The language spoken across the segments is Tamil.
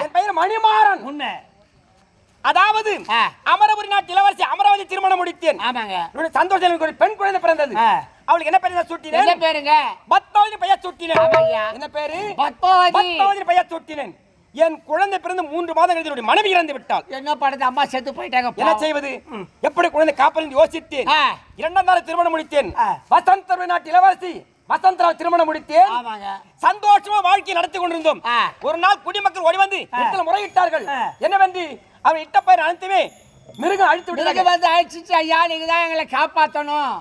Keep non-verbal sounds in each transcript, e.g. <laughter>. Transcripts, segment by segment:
என் பெயர் மணிமாறன். உண்மை அதாவது. அமரபுரி நாட்டு இளவரசி அமராவதி திருமணம் முடித்தேன். ஆமாங்க. சந்தோஷம் ஒரு பெண் குழந்தை பிறந்தது. அவளுக்கு என்ன பேர் என்ன சூட்டினேன் பேருங்க? பத்மாவதி பெயர் சூட்டினேன். என்ன பேரு? பத்மாவதி. பெயர் சூட்டினேன். என் குழந்தை பிறந்து மூன்று மாதங்கள் என்னுடைய மனைவி இறந்து விட்டாள். என்ன படுது அம்மா செத்து போயிட்டாங்க என்ன. செய்வது? எப்படி குழந்தை காப்பல் யோசித்தேன். இரண்டாம் நாள் திருமணம் முடித்தேன். ஆ. வசந்தர் நாட்டு இளவரசி. வசந்தராவ் திருமணம் ஆமாங்க. சந்தோஷமா வாழ்க்கை நடத்தி கொண்டிருந்தோம். ஒரு நாள் குடிமக்கள் ஓடி வந்து முறையிட்டார்கள். என்னவென்று அவன் இட்ட பயிர் அனைத்துமே மிருகம் அழித்து விட்டது வந்து அழைச்சிச்சு ஐயா. நீங்க தான் எங்களை காப்பாத்தணும்.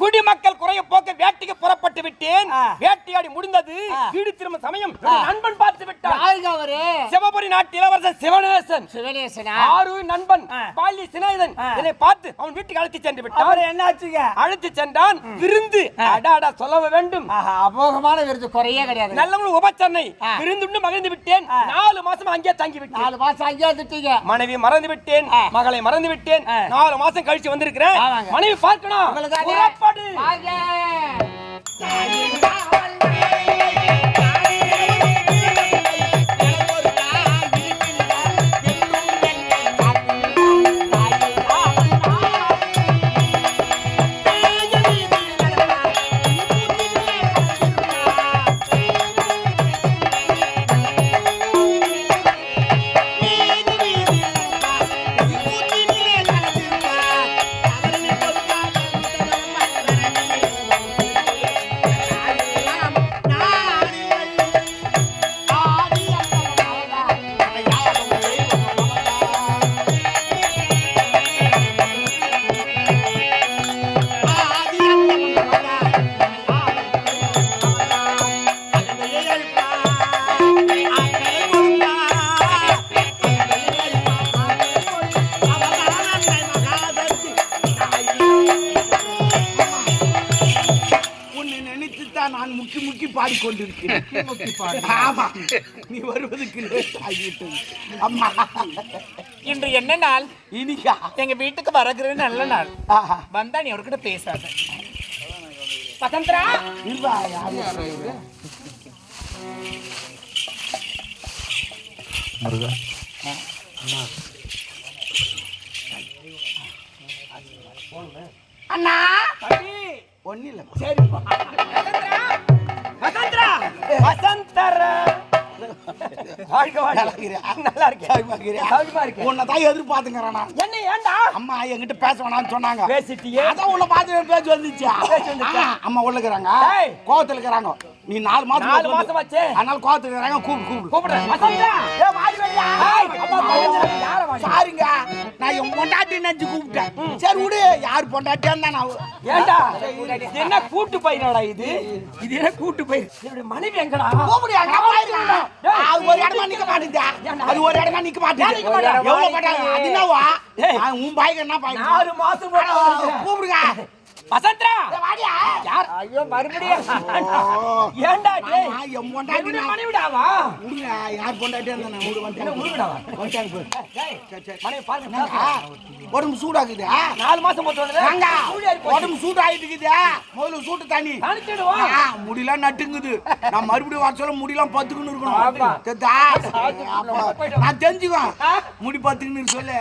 குடிமக்கள் குறைய போக்க வேட்டைக்கு புறப்பட்டு விட்டேன். வேட்டையாடி முடிந்தது. வீடு திரும்ப சமயம். நண்பன் பார்த்து விட்டான். அவரு? சிவபுரி நாட்டு இளவரசன் சிவனேசன். சிவனேசனா? ஆறு நண்பன். பாலி சிநேகிதன். ஆ. இதை பார்த்து அவன் வீட்டுக்கு அழைத்து சென்று விட்டான். அவர் என்னாச்சுங்க? அழைத்து சென்றான். விருந்து. அடாடா சொல்ல வேண்டும். அமோகமான விருது குறையே கிடையாது. நல்லவங்களும் உபச்சரணை ஆ. விருந்துண்டு மகிழ்ந்து விட்டேன். நாலு மாசம் அங்கே தங்கி விட்டேன். நாலு மாசம் அங்கேயே வந்துட்டீங்க மனைவி மறந்து விட்டேன். மகளை மறந்து விட்டேன். நாலு மாசம் கழிச்சு வந்திருக்கிறேன். மனைவி பார்க்கணும். உங்களுதானே? <laughs> ஆமா. நீ வருவதற்கு லேட் ஆகிவிட்டது. அம்மா இன்று என்ன நாள்? இனிக்கா எங்க வீட்டுக்கு வரகிறது நல்ல நாள். வந்தா நீ அவர்கிட்ட பேசாத. வசந்தரா அண்ணா? ஒன்னும் இல்லை சரிப்பா. வசந்தரா. வாழ்க வாழ்க. நல்லா இருக்கேன். உன்னை தான் எதிர்பார்த்துங்கிறேன் என்ன ஏன்டா அம்மா என்கிட்ட பேச வேணாம்னு சொன்னாங்க. பேசிட்டியே? அதான் உள்ள பார்த்து பேச்சு வந்துச்சா. அம்மா உள்ள இருக்கிறாங்க. கோவத்துல இருக்கிறாங்க. நீ நாலு மாசம் நாலு மாசம் ஆச்சே. அதனால கோவத்துல இருக்கிறாங்க கூப்பிடு கூப்பிடு. கூப்பிடுறேன் பையன் சாரிங்க. நான் என் பொண்டாட்டி நினைச்சு கூப்பிட்டேன். சரி விடு. யார் பொண்டாட்டியான்னு தான் நான் ஏண்டா? இது என்ன கூட்டு பயிரடா இது? இது என்ன கூட்டு பயிர் என்னுடைய மனைவி எங்கடா? போயிருக்கேன். அது ஒரு இடமா நிக்க மாட்டேங்குதா? அது ஒரு இடமா நிக்க மாட்டேங்குது. எவ்வளவு பட்டாங்க? அது என்னவா? ஏய். ஆ, உன் பாய்க்கு என்ன பாய்க்கு? நாலு மாசம். கூப்பிடுங்க. வசந்தரா! ஏய், வாடியா. யார்? ஐயோ மறுபடியும். ஓ. ஏண்டா டேய் பொண்டாட்டி நான். யார் வந்துட்டேன். வந்துட்டேன். டேய். மனைவி பாருங்க என்னங்க? உடம்பு சூடாக்குது நாலு மாசம் போட்டு உடம்பு சூடாயிட்டு இருக்குது முதல்ல சூட்டு தண்ணி. தனிச்சிடுவோம். ஆ, முடியெல்லாம் நட்டுங்குது. நான் மறுபடியும் வர சொல்ல முடியெல்லாம் பத்துக்குன்னு. இருக்கணும். நான் தெரிஞ்சுக்கோ? முடி பத்துக்குன்னு சொல்லு.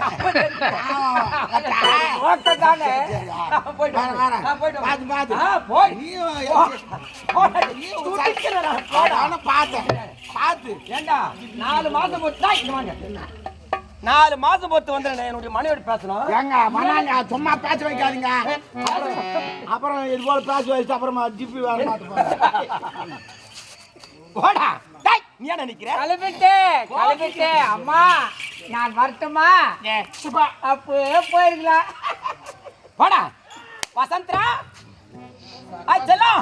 போயிட்டு போய். பார்த்தேன். பார்த்து. ஏண்டா நாலு மாசம் போட்டு இங்க வாங்க. நாலு மாசம் போட்டு வந்துடுறேன் என்னுடைய மனைவியோட பேசணும். ஏங்க, மண்ணாங்க, சும்மா பேச வைக்காதீங்க. அப்புறம் இது போல பேச வச்சுட்டு அப்புறமா ஜிப்பி வேற. போடா. டேய் நீ என்ன நிக்கிற? கிளம்பிட்டு கிளம்பிட்டு அம்மா. நான் வரட்டுமா? அப்பவே போயிருக்கலாம். போடா வசந்தரா. ஆ செல்லம்.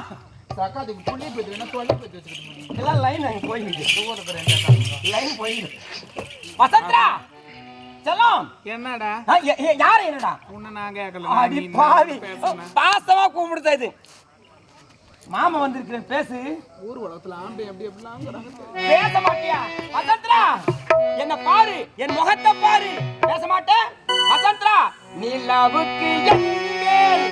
புள்ளி தொல்லை பத்தி வச்சுக்கிட்டு லைன் அங்க போயிடுது. லைன் போயிடுது. வசந்தரா. செல்லம். என்னடா? யாரு என்னடா? உன்னை நான் கேட்கல பாவி. பாசமா கூப்பிடுதா இது. மாமா வந்திருக்கிறேன் பேசு. ஊர் உலகத்துல ஆம்பளை எப்படி எப்படிலாம் பேச மாட்டியா? வசந்தரா என்ன பாரு என் முகத்தை பாரு. பேச மாட்டேன்? வசந்தரா நிலவுக்கு என்மேல்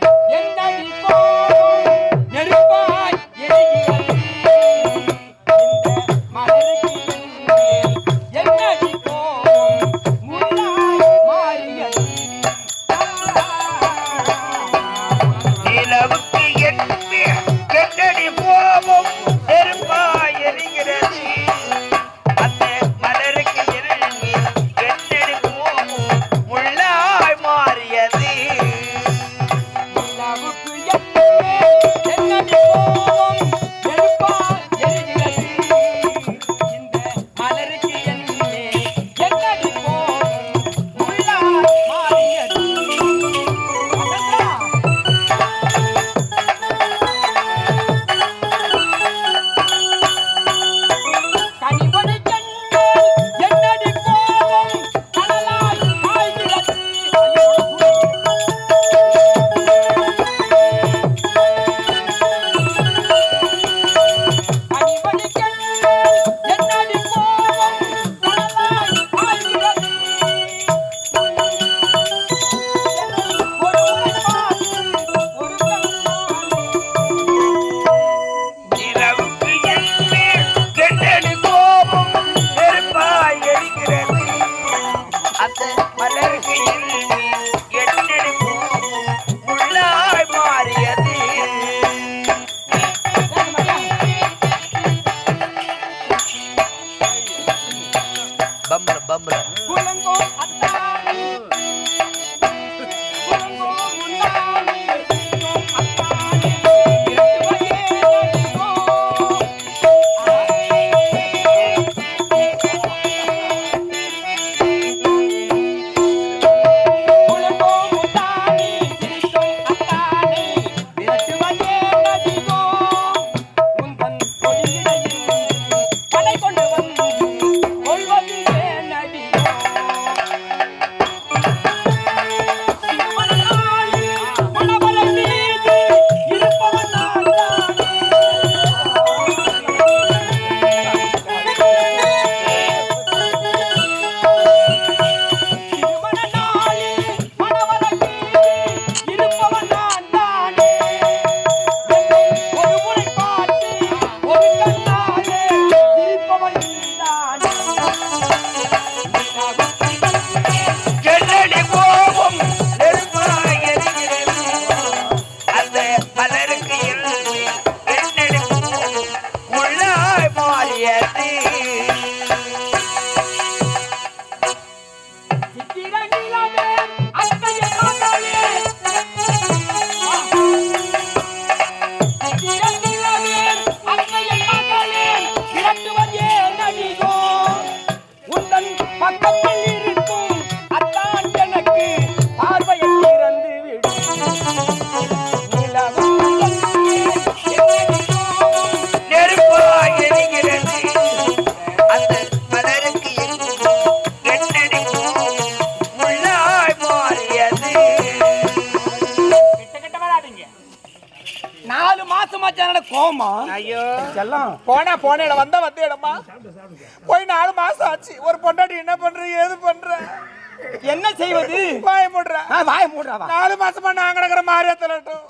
yeah. எல்லாம் போனா போன இடம் வந்தா வந்த இடமா? போய் நாலு மாசம் ஆச்சு. ஒரு பொண்டாட்டி என்ன பண்ற ஏது பண்ற? என்ன செய்வது? வாய போடுற ஆ, வாய மூடுறாவா? நாலு மாசமா நான் கிடக்குற மாதிரியா தலட்டும்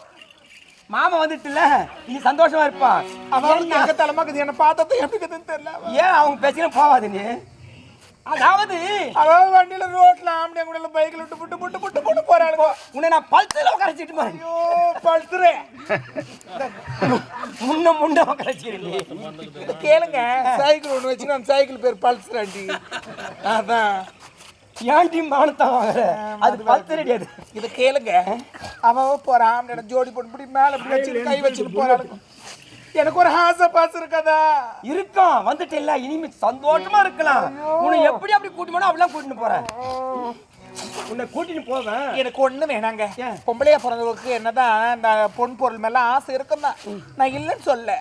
மாமா வந்துட்டுல நீ சந்தோஷமா இருப்பா. அவன் எங்க தலைமாக்குது என்ன பார்த்தது எப்படி தெரியல. ஏன் அவங்க பேசினா போவாது நீ? அதாவது அவன் வண்டியில ரோட்ல ஆம்பளை கூட பைக்ல விட்டு புட்டு புட்டு புட்டு புட்டு போறாளுங்க. உன்னை நான் பல்சில் உட்காரச்சிட்டு பாரு ஐயோ பல்சுரே முன்ன முன்ன உட்காரச்சிருந்தே கேளுங்க. சைக்கிள் ஒன்று வச்சுங்க அந்த சைக்கிள் பேர் பல்சர் அண்டி அதான். ஏன்டி மானத்தை வாங்குற? அது பல்சர் கிடையாது இதை கேளுங்க. அவன் போறான் அவனோட ஜோடி போட்டு மேல இப்படி வச்சுட்டு கை வச்சுட்டு போறான் எனக்கு ஒரு ஆசை பாசம் இருக்காதா இருக்கும் வந்துட்டு இல்ல இனிமே சந்தோஷமா இருக்கலாம். உன்னை எப்படி அப்படி கூட்டி போனா அப்படிலாம் கூட்டிட்டு போறேன். உன்னை கூட்டிட்டு போவேன். எனக்கு ஒண்ணு வேணாங்க. பொம்பளையா பிறந்தவருக்கு என்னதான் இந்த பொன் பொருள் மேல ஆசை இருக்குன்னா நான் இல்லைன்னு சொல்ல.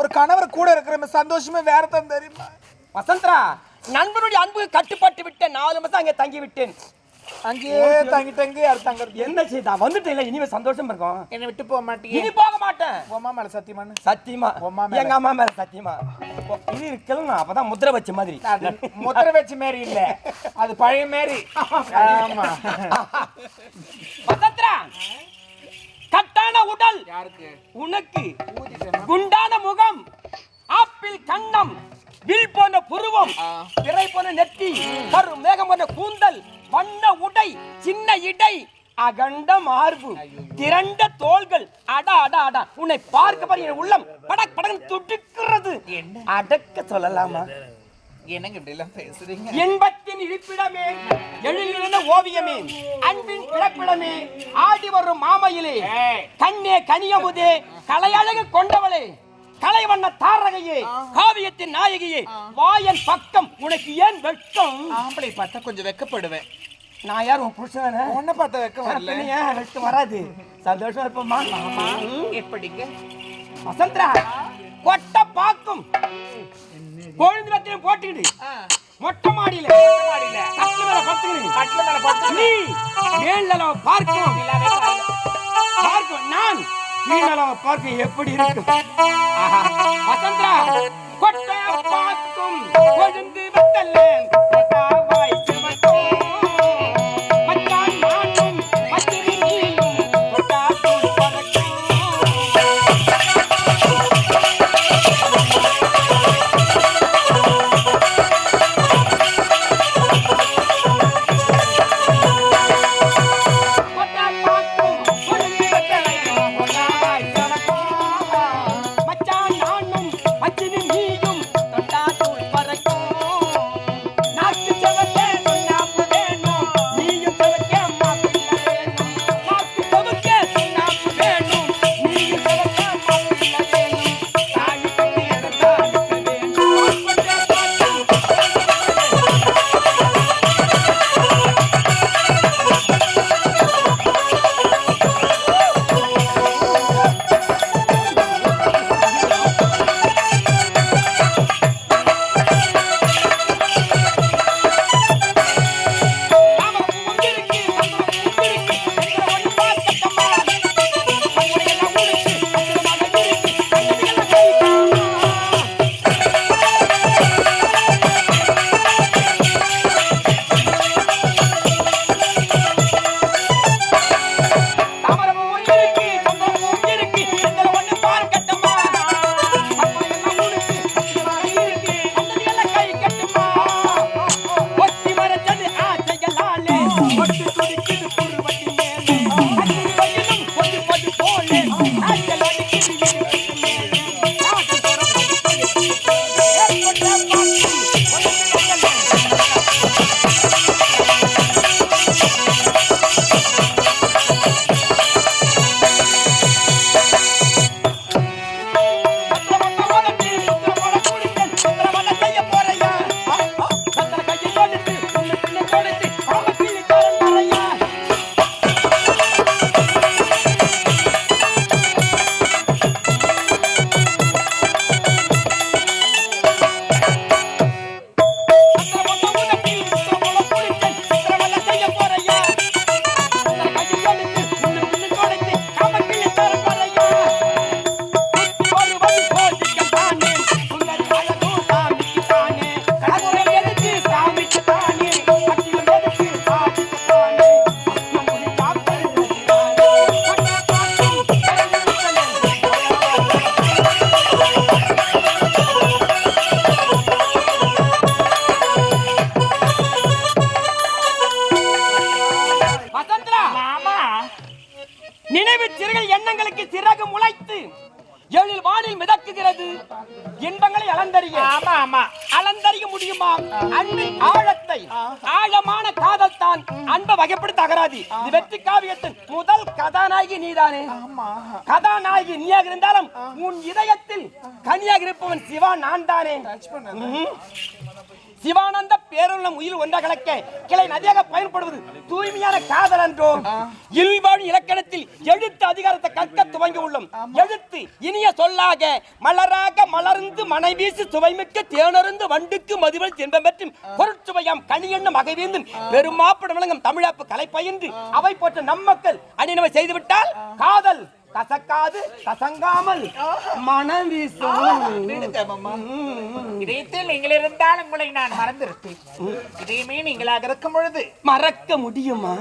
ஒரு கணவர் கூட இருக்கிற சந்தோஷமே வேற தான் தெரியுமா? வசந்தரா நண்பனுடைய அன்புக்கு கட்டுப்பட்டு விட்டேன். நாலு மாசம் அங்கே தங்கி விட்டேன் அங்கேயே தங்கி தங்கி அது தங்க என்ன செய்தா வந்துட்டேன் இல்ல இனிமே சந்தோஷம் இருக்கும். என்னை விட்டு போக மாட்டீங்க. இனி போக மாட்டேன். உமா மேல சத்தியமானு சத்தியமா. உம்மா மேல. எங்க அம்மா மேல சத்தியமா. இது இருக்கணும் அப்பதான் முத்திரை வச்ச மாதிரி. முத்திர வச்ச மாரி இல்ல. அது பழைய மாரி. ஆமா. வசந்தரா கட்டான உடல். யாருக்கு? உனக்கு. குண்டான முகம். ஆப்பிள் கண்ணம். வில் போன புருவம். பிறை போன நெத்தி. கரு மேகம் போன கூந்தல். வண்ண உடை சின்ன இடை அகண்ட மார்பு திரண்ட தோள்கள். அட அட அட. உன்னை பார்க்க பாரு என் உள்ளம் படக் படக் துடிக்கிறது. அடக்க சொல்லலாமா? என்னங்க இப்படி எல்லாம் பேசுறீங்க? இன்பத்தின் இருப்பிடமே எழிலிருந்த ஓவியமே அன்பின் பிறப்பிடமே ஆடி வரும் மாமையிலே கண்ணே கனியமுதே கலையழகு கொண்டவளே கலைவண்ண தாரகையே காவியத்தின் நாயகியே வாயன் பக்கம் உனக்கு ஏன் வெட்கம்? ஆம்பளை பார்த்தா கொஞ்சம் வெக்கப்படுவேன். நான் யார் உன் புருஷன்? உன்னை பார்த்தா வெக்கம் வரல. ஏன் வெட்கம் வராது? சந்தோஷம் இருப்போமா எப்படிங்க? வசந்தரா கொட்ட பாக்கும் கொழுந்திரத்திலும் போட்டுக்கிட்டு மொட்டை மாடியில. கட்டில மேல படுத்துக்கிட்டு கட்டில மேல படுத்து நீ மேல்நலம் பார்க்கும். பார்க்கும். நான் கீழ்நலம் பார்க்க எப்படி இருக்கும்? ஆஹா. வசந்தரா கொட்ட பார்க்கும். கொழுந்து வத்தல்லேன் கொட்டாவாய் இன்பங்களை அளந்தறிய ஆமா ஆமா. அளந்தறிய முடியுமா? அன்பின் ஆழத்தை ஆழமான காதல் இப்படித்தான் அன்பை வகைப்படுத்த அகராதி. இது வெற்றி காவியத்தின் முதல் கதாநாயகி நீதானே? கதாநாயகி நீயாக இருந்தாலும் உன் இதயத்தில் கனியாக இருப்பவன் சிவா நான் தானே. சிவானந்த பேருள்ளம் உயிர் ஒன்றாக கலக்க கிளை நதியாக பயன்படுவது தூய்மையான காதல் என்றோ இல்வாழ் இலக்கணத்தில் எழுத்து அதிகாரத்தை கற்க துவங்கி உள்ளோம். எழுத்து இனிய சொல்லாக மலராக மலர்ந்து மனைவீசு சுவைமிக்க தேனருந்து வண்டுக்கு மதுவல் தின்பம் பெற்றும் பொருட்சுவையாம் கனியென்னும் மகைவீந்தும் பெருமாப்படம் விளங்கும் தமிழாப்பு கலை பயின்று அவை போன்ற நம்மக்கள் அணிநவை செய்துவிட்டால் காதல் கசக்காது கசங்காமல் மனம் வீசும். இதயத்தில் நீங்கள் இருந்தால் உங்களை நான் மறந்திருப்பேன் இதயமே நீங்களாக இருக்கும் பொழுது. மறக்க முடியுமா?